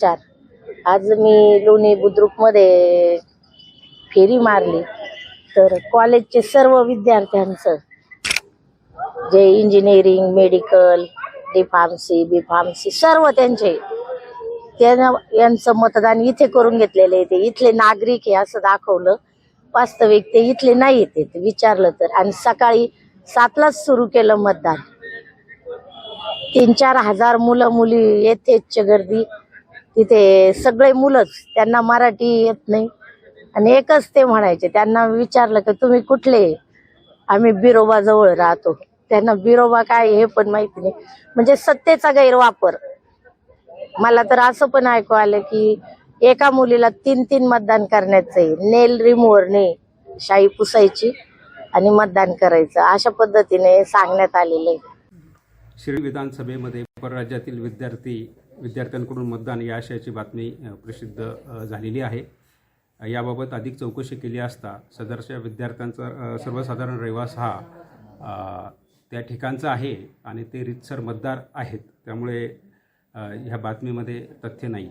चार. आज मी लोणी बुद्रुकमध्ये फेरी मारली. तर कॉलेजचे सर्व विद्यार्थ्यांचं जे engineering medical D pharmacy B pharmacy सर्व त्यांचे त्यांना यांचं मतदान इथे करून घेतलेले आहे. ते इथले नागरिक आहे असं दाखवलं. वास्तविक ते इथले नाही येते ते विचारलं तर. आणि सकाळी सातलाच सुरू केलं मतदान. तीन चार हजार मुलं मुली येतेच गर्दी. तिथे सगळे मुलंच त्यांना मराठी येत नाही. आणि एकच ते म्हणायचे त्यांना विचारलं की तुम्ही कुठले? आम्ही बिरोबा जवळ राहतो. त्यांना बिरोबा काय हे पण माहिती नाही. म्हणजे सत्तेचा गैरवापर. मला तर असं पण ऐकू आलं की एका मुलीला तीन तीन मतदान करण्याचं आहे. नेल रिमूव्हरने शाई पुसायची आणि मतदान करायचं. अशा पद्धतीने सांगण्यात आलेलं आहे. श्री विधानसभेमध्ये परराज्यातील विद्यार्थी विद्यार्थ्यांकडून मतदान या आशयाची बातमी प्रसिद्ध झालेली आहे. याबाबत अधिक चौकशी केली असता सदरच्या विद्यार्थ्यांचा सर्वसाधारण रहिवास हा त्या ठिकाणचा आहे आणि ते रितसर मतदार आहेत. त्यामुळे ह्या बातमीमध्ये तथ्य नाही.